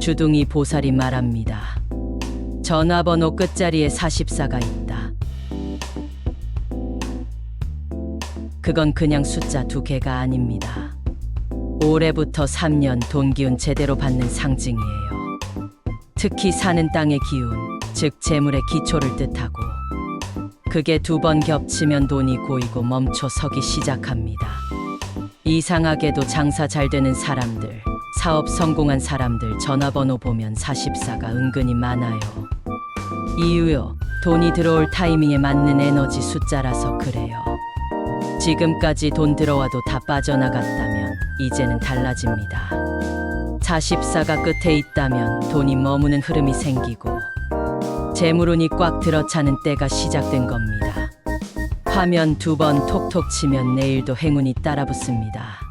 주둥이 보살이 말합니다. 전화번호 끝자리에 44가 있다. 그건 그냥 숫자 두 개가 아닙니다. 올해부터 3년 돈 기운 제대로 받는 상징이에요. 특히 사는 땅의 기운, 즉 재물의 기초를 뜻하고 그게 두 번 겹치면 돈이 고이고 멈춰 서기 시작합니다. 이상하게도 장사 잘 되는 사람들, 사업 성공한 사람들 전화번호 보면 44가 은근히 많아요. 이유요. 돈이 들어올 타이밍에 맞는 에너지 숫자라서 그래요. 지금까지 돈 들어와도 다 빠져나갔다면 이제는 달라집니다. 44가 끝에 있다면 돈이 머무는 흐름이 생기고 재물운이 꽉 들어차는 때가 시작된 겁니다. 화면 두 번 톡톡 치면 내일도 행운이 따라붙습니다.